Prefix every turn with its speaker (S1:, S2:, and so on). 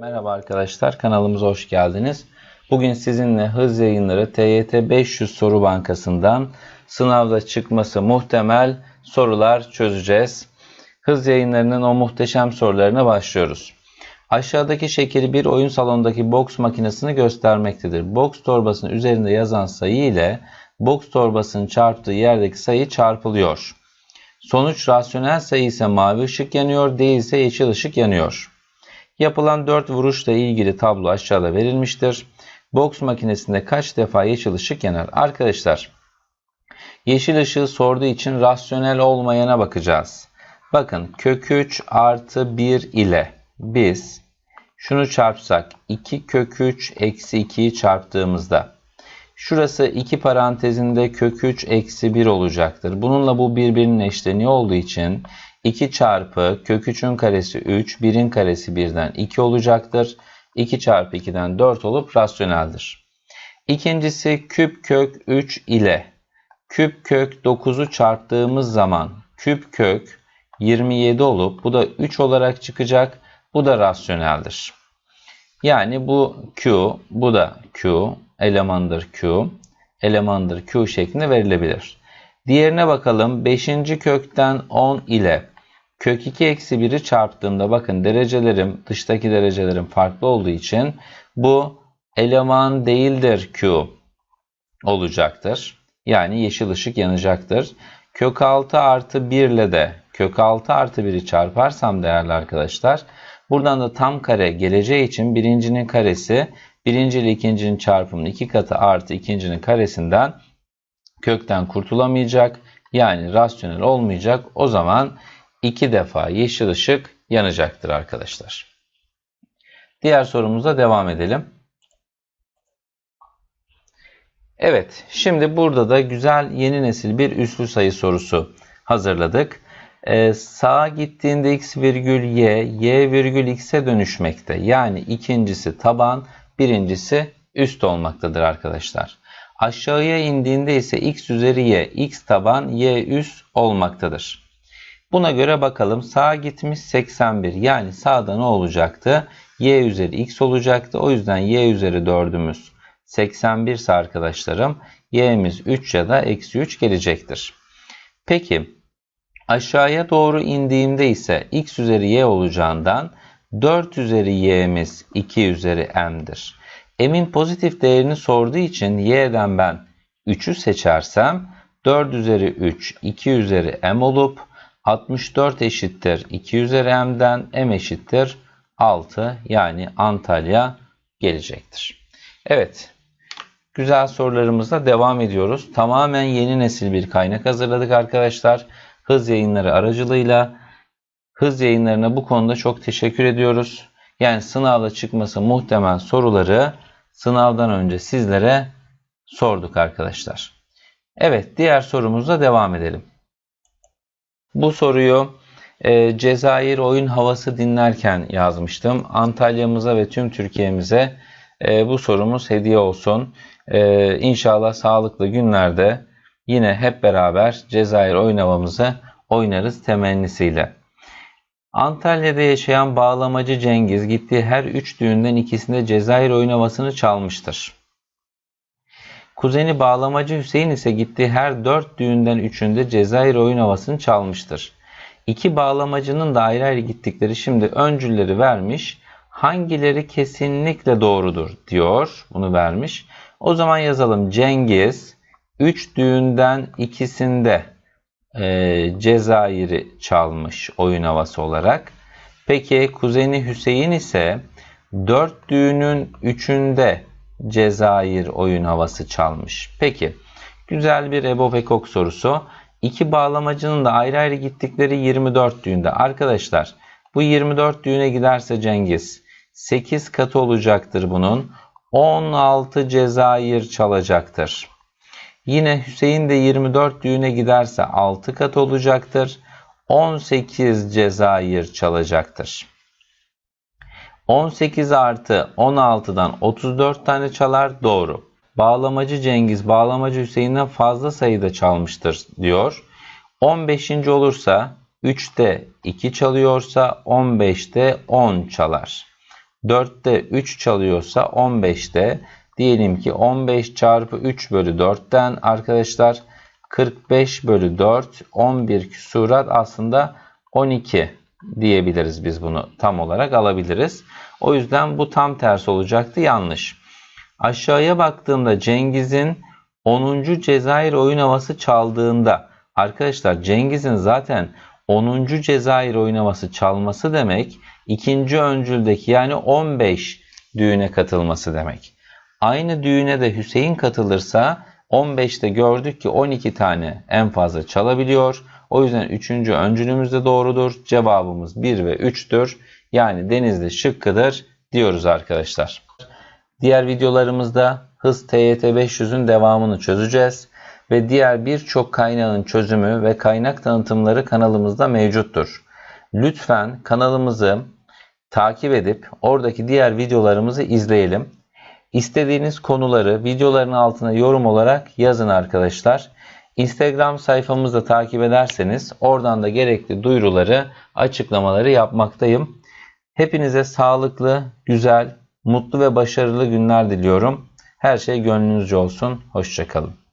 S1: Merhaba arkadaşlar, kanalımıza hoş geldiniz. Bugün sizinle hız yayınları TYT 500 soru bankasından sınavda çıkması muhtemel sorular çözeceğiz. Hız yayınlarının o muhteşem sorularına başlıyoruz. Aşağıdaki şekeri bir oyun salonundaki boks makinesini göstermektedir. Boks torbasının üzerinde yazan sayı ile boks torbasının çarptığı yerdeki sayı çarpılıyor. Sonuç rasyonel sayı ise mavi ışık yanıyor, değilse yeşil ışık yanıyor. Yapılan 4 vuruşla ilgili tablo aşağıda verilmiştir. Boks makinesinde kaç defa yeşil ışık yanar? Arkadaşlar yeşil ışığı sorduğu için rasyonel olmayana bakacağız. Bakın kök 3 artı 1 ile biz şunu çarpsak 2 kök 3 eksi 2'yi çarptığımızda şurası 2 parantezinde kök 3 eksi 1 olacaktır. Bununla bu birbirinin eşleniği olduğu için 2 çarpı kök 3'ün karesi 3, 1'in karesi 1'den 2 olacaktır. 2 çarpı 2'den 4 olup rasyoneldir. İkincisi küp kök 3 ile küp kök 9'u çarptığımız zaman küp kök 27 olup bu da 3 olarak çıkacak. Bu da rasyoneldir. Yani bu Q, bu da Q, elemandır Q, elemandır Q şeklinde verilebilir. Diğerine bakalım. 5. kökten 10 ile kök 2 eksi 1'i çarptığımda bakın derecelerim dıştaki derecelerim farklı olduğu için bu eleman değildir Q olacaktır. Yani yeşil ışık yanacaktır. Kök 6 artı 1 ile de kök 6 artı 1'i çarparsam değerli arkadaşlar buradan da tam kare geleceği için birincinin karesi birinci ile ikincinin çarpımının iki katı artı ikincinin karesinden kökten kurtulamayacak. Yani rasyonel olmayacak. O zaman iki defa yeşil ışık yanacaktır arkadaşlar. Diğer sorumuza devam edelim. Evet, şimdi burada da güzel yeni nesil bir üslü sayı sorusu hazırladık. Ee, sağa gittiğinde x virgül y, y virgül x'e dönüşmekte. Yani ikincisi taban, birincisi üst olmaktadır arkadaşlar. Aşağıya indiğinde ise x üzeri y, x taban, y üst olmaktadır. Buna göre bakalım sağa gitmiş 81 yani sağda ne olacaktı? y üzeri x olacaktı. O yüzden y üzeri 4'ümüz 81 ise arkadaşlarım y'miz 3 ya da eksi 3 gelecektir. Peki aşağıya doğru indiğimde ise x üzeri y olacağından 4 üzeri y'miz 2 üzeri m'dir. M'in pozitif değerini sorduğu için y'den ben 3'ü seçersem 4 üzeri 3 2 üzeri m olup 64 eşittir 2 üzeri m'den m eşittir 6 yani Antalya gelecektir. Evet güzel sorularımızla devam ediyoruz. Tamamen yeni nesil bir kaynak hazırladık arkadaşlar. Hız yayınları aracılığıyla hız yayınlarına bu konuda çok teşekkür ediyoruz. Yani sınavda çıkması muhtemel soruları sınavdan önce sizlere sorduk arkadaşlar. Evet diğer sorumuzla devam edelim. Bu soruyu e, Cezayir oyun havası dinlerken yazmıştım. Antalya'mıza ve tüm Türkiye'mize e, bu sorumuz hediye olsun. E, inşallah sağlıklı günlerde yine hep beraber Cezayir oyun havamızı oynarız temennisiyle. Antalya'da yaşayan bağlamacı Cengiz gittiği her üç düğünden ikisinde Cezayir oyun havasını çalmıştır. Kuzeni bağlamacı Hüseyin ise gittiği her dört düğünden üçünde Cezayir oyun havasını çalmıştır. İki bağlamacının da ayrı ayrı gittikleri şimdi öncülleri vermiş. Hangileri kesinlikle doğrudur diyor. Bunu vermiş. O zaman yazalım Cengiz 3 düğünden ikisinde e, Cezayir'i çalmış oyun havası olarak. Peki kuzeni Hüseyin ise 4 düğünün 3'ünde Cezayir oyun havası çalmış. Peki güzel bir Ebo Pekok sorusu. İki bağlamacının da ayrı ayrı gittikleri 24 düğünde. Arkadaşlar bu 24 düğüne giderse Cengiz 8 katı olacaktır bunun. 16 Cezayir çalacaktır. Yine Hüseyin de 24 düğüne giderse 6 kat olacaktır. 18 Cezayir çalacaktır. 18 artı 16'dan 34 tane çalar doğru. Bağlamacı Cengiz bağlamacı Hüseyin'den fazla sayıda çalmıştır diyor. 15. olursa 3'te 2 çalıyorsa 15'te 10 çalar. 4'te 3 çalıyorsa 15'te diyelim ki 15 çarpı 3 bölü 4'ten arkadaşlar 45 bölü 4 11 küsurat aslında 12 diyebiliriz biz bunu tam olarak alabiliriz. O yüzden bu tam tersi olacaktı yanlış. Aşağıya baktığımda Cengiz'in 10. Cezayir oyun havası çaldığında arkadaşlar Cengiz'in zaten 10. Cezayir oyun havası çalması demek ikinci öncüldeki yani 15 düğüne katılması demek. Aynı düğüne de Hüseyin katılırsa 15'te gördük ki 12 tane en fazla çalabiliyor. O yüzden 3. öncülümüz de doğrudur. Cevabımız 1 ve 3'tür. Yani Denizli şıkkıdır diyoruz arkadaşlar. Diğer videolarımızda hız TYT 500'ün devamını çözeceğiz. Ve diğer birçok kaynağın çözümü ve kaynak tanıtımları kanalımızda mevcuttur. Lütfen kanalımızı takip edip oradaki diğer videolarımızı izleyelim. İstediğiniz konuları videoların altına yorum olarak yazın arkadaşlar. Instagram sayfamızda takip ederseniz oradan da gerekli duyuruları, açıklamaları yapmaktayım. Hepinize sağlıklı, güzel, mutlu ve başarılı günler diliyorum. Her şey gönlünüzce olsun. Hoşçakalın.